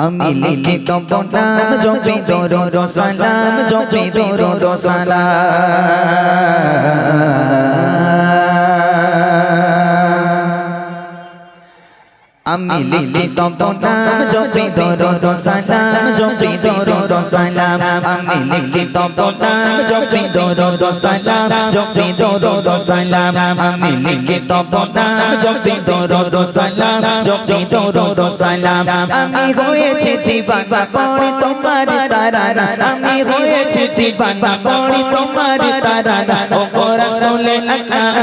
আমি লিখি তব নাম জপি দরুদ রসালাম জপি দরুদ রসালাম আমি লিখি তব নাম জপি দরুদ সালাম জপি দরুদ সালাম আমি লিখি তব নাম জপি দরুদ সালাম জপি দরুদ সালাম আমি লিখি তব নাম জপি দরুদ সালাম জপি দরুদ সালাম আমি হয়েছে জীবানা পড়ে তোমার তারানা। আমি হয়েছে জীবানা পড়ে তোমার তারানা। ও রাসূলে আকরাম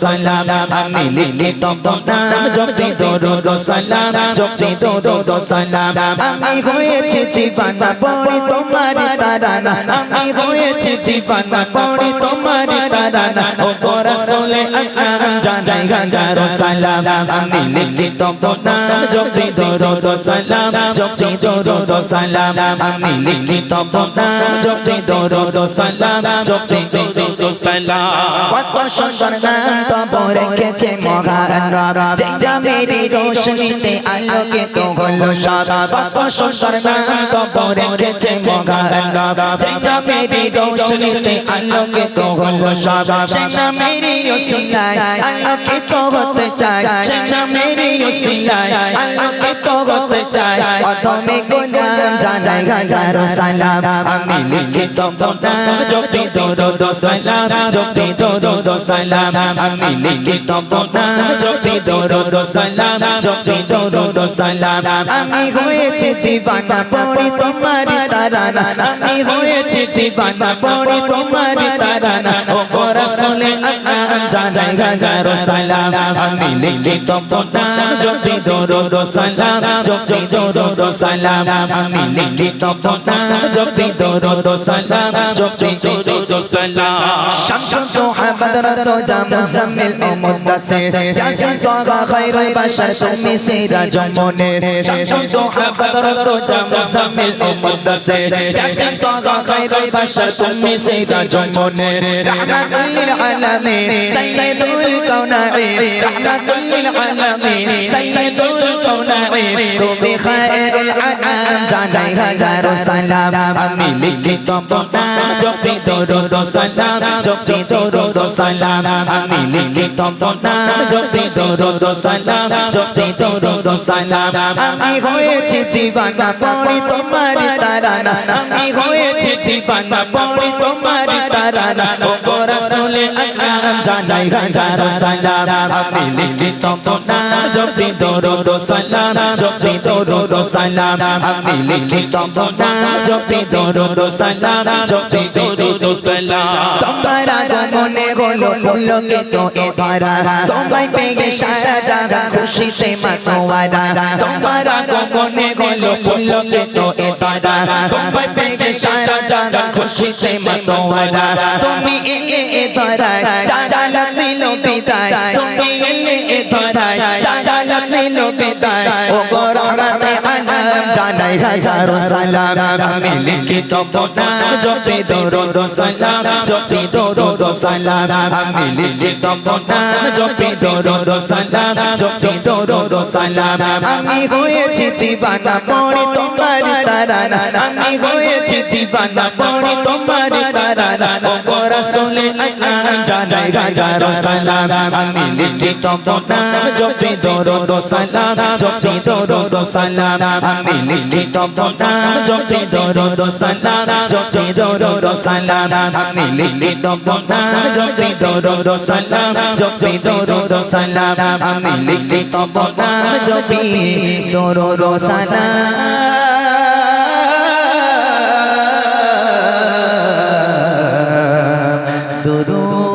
সালাম, আমি লিখি তব নাম, জপি দরুদ সালাম, জপি দরুদ সালাম। আমি হয়েছে জীবানা পড়ে তোমার তারানা, আমি হয়েছে জীবানা পড়ে তোমার তারানা। ও রাসূলে আকরাম জানাই হাজারো সালাম। আমি লিখি তব নাম, জপি দরুদ সালাম, জপি দরুদ সালাম। আমি লিখি তব নাম, জপি দরুদ সালাম, জপি দরুদ সালাম। কত সুন্দর নাম তব রেখেছে মহান রব। যেটা মেরি রোশনীতে আলোকিত হলো সব। কত সুন্দর নাম তব রেখেছে মহান রব। যেটা মেরি আলোকিত হলো সব। সেটা মেরি ওসিলায় আলোকিত হতে চায়। সেটা মেরি ওসিলায় আলোকিত হতে চায়। অথমে গোলাম জানাই হাজারো সালাম। আমি লিখি তব জপি দরুদ সালাম জপি দরুদ সালাম। আমি লিখি তব জপি দরুদ সালাম জপি দরুদ সালাম। আমি হয়েছে জীবানা পড়ে তোমার তারানা। আমি হয়েছে জীবানা পড়ে তোমার তারানা। ও রাসূলে আকরাম, জানাই হাজারো সালাম। আমি লিখি তব জপি দরুদ সালাম জপি দরুদ সালাম, আমি লিখি তব জপি দরুদ সালাম, জপি দরুদ সালাম। শামসুল দোহা বদরত জাম মুজাম্মিল ও ইয়াসিন তাহা খায়রুল বাশার, তুমি সিরাজ মুনির। শামসুল দোহা বদরত জাম মুজাম্মিল ও মুদাসসির। ইয়াসিন তাহা খায়রুল বাশার, তুমি সিরাজ মুনির। রাহমাতুল লিল আলামিন, সাইয়্যিদুল কাউনাইন রাহমাতুল লিল আলামিন, সাইয়্যিদুল কাউনাইন তুমি খায়রুল আনাম জানাই হাজারো সালাম। আমি লিখি নাম জপি দরুদ সালাম। জপি দরুদ সালাম। আমি লিখি নাম জপি দরুদ সালাম। জপি দরুদ সালাম। আমি হয়েছি জীবানা পড়ে তোমার তারানা। আমি হয়েছি জীবানা পড়ে তোমার তারানা। ও আমি লিখি তব নাম জপি দরুদ সালাম, জপি দরুদ সালাম। তোমার আগমনে হলো পুলকিত এ ধরা তোমায় পেয়ে সারা জাগা খুশিতে মাতোয়ারা। তোমার আগমনে হলো পুলকিত এ ধরা তোমায় পেয়ে সারা জাগা খুশিতে মাতোয়ারা। তুমি এলে এ ধরায় চাচালা দিল বিদায়। তুমি এলে এ ধরায় চাচালা দিল বিদায়। ও গো রহমতে আলম জানাই হাজারো সালাম। আমি লিখি তব নাম জপি দরুদ সালাম, জপি দরুদ সালাম। আমি লিখি তব নাম জপি দরুদ সালাম, জপি দরুদ সালাম। আমি হয়েছি জীবানা পড়ে তোমার তারানা। আমি হয়েছি জীবানা পড়ে তোমার তারানা। ও আকরাম জানাই হাজারো সালাম। আমি লিখি তব নাম জপি দরুদ সালাম, জপি দরুদ সালাম। আমি লিখিত প্রণাম জপি দরদ সালাম জপি দরদ সালাম আমি লিখিত প্রণাম জপি দরদ সালাম জপি দরদ সালাম আমি লিখিত প্রণাম জপি দরদ সালাম درود